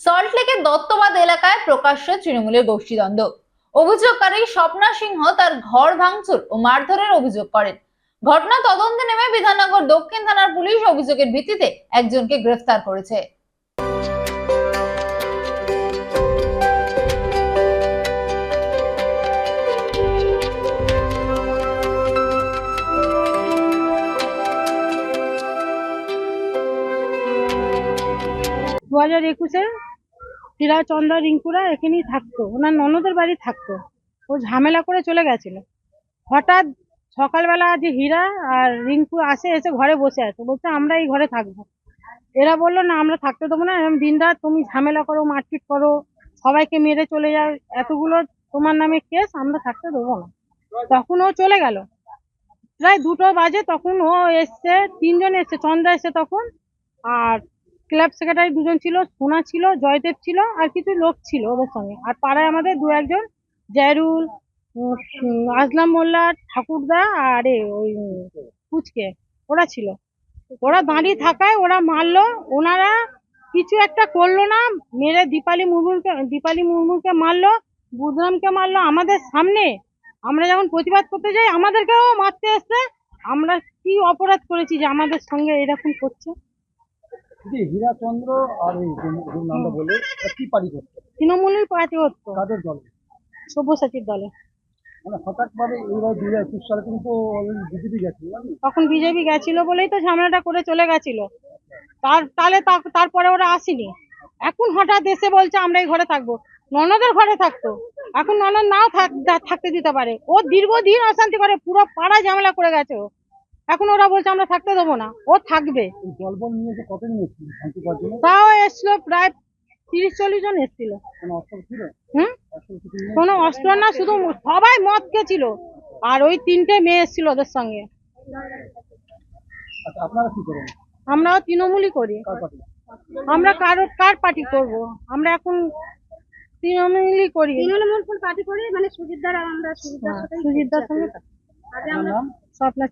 সল্টলেকের দত্তবাদ এলাকায় প্রকাশ্য তৃণমূলের গোষ্ঠীদ্বন্দ্ব। অভিযোগকারী স্বপ্না সিংহ তার ঘর ভাঙচুর ও মারধরের অভিযোগ করেন। ঘটনা তদন্তে নেমে বিধাননগর দক্ষিণ থানার পুলিশ অভিযোগের ভিত্তিতে একজনকে গ্রেফতার করেছে। দু হাজার একুশে চন্দ্র রিঙ্কুরা এখানেই থাকতো। ওনার ননদের বাড়ি থাকতো। ও ঝামেলা করে চলে গেছিল। হঠাৎ সকালবেলা যে হীরা আর রিঙ্কু আসে, এসে ঘরে বসে আছে। বলছে, আমরা এই ঘরে থাকব। এরা বলল, না, আমরা থাকতে দেবো না। এরকম দিনরাত তুমি ঝামেলা করো, মারপিট করো, সবাইকে মেরে চলে যাও। এতগুলো তোমার নামে কেস, আমরা থাকতে দেবো না। তখন ও চলে গেল। প্রায় দুটো বাজে তখন ও এসছে, তিনজন এসছে, চন্দ্রা এসছে তখন। আর ক্লাব সেক্রেটারি দুজন ছিল, সোনা ছিল, জয়দেব ছিল, আর কিছু লোক ছিল ওদের সঙ্গে। আর পাড়ায় আমাদের দু একজন, জায়রুল আজলাম মোল্লা ঠাকুরদা আর ওই, পুচকে, ওরা ছিল। ওরা দাঁড়িয়ে থাকায় ওরা মারলো, ওনারা কিছু একটা করল না, মেরে দীপালি মুর্মুকে দীপালি মুর্মুকে মারলো, বুধরামকে মারলো আমাদের সামনে। আমরা যখন প্রতিবাদ করতে যাই, আমাদেরকেও মারতে এসছে। আমরা কি অপরাধ করেছি যে আমাদের সঙ্গে এরকম করছে? যে হীরাচন্দ্র আর এই নামটা বলে কি পারি করতো? তৃণমূলের পার্টি হতো কাদের দলে? সব্যসাচীর দলে। মানে হঠাৎ ভাবে এইবার দুই হাজার একুশ সালে কিন্তু বিজেপি গেছে নাকি তখন বিজেপি গেছিল বলেই তো ঝামেলাটা করে চলে গেছিল। তার তাহলে তারপরে ওরা আসেনি। এখন হঠাৎ এসে বলছে আমরা এই ঘরে থাকব। ননদের ঘরে থাকতো। এখন ননদ নাও থাক- থাকতে দিতে পারে। ও দীর্ঘদিন অশান্তি করে পুরো পাড়া ঝামেলা করে গেছে ও। এখন ওরা বলছে আমরা থাকতে দেবো না। ও থাকবে। জলবল নিয়ে যে কত তাও এসলো প্রায় তিরিশ চল্লিশ জন এসছিল। কোনো অস্ত্র হুম? কোনো অস্ত্র না শুধু সবাই মদ খেয়েছিল। আর ওই তিনটে মেয়ে এসছিল ওদের সঙ্গে। আচ্ছা আপনারা কি করেন? আমরাও তৃণমূলই করি। আমরা কারও কার পার্টি করব? আমরা এখন তৃণমূলই করি। তৃণমূল পার্টি করি? মানে দ্বারা আমরা হ্যাঁ, সুজিতদার সঙ্গে। স্বপ্না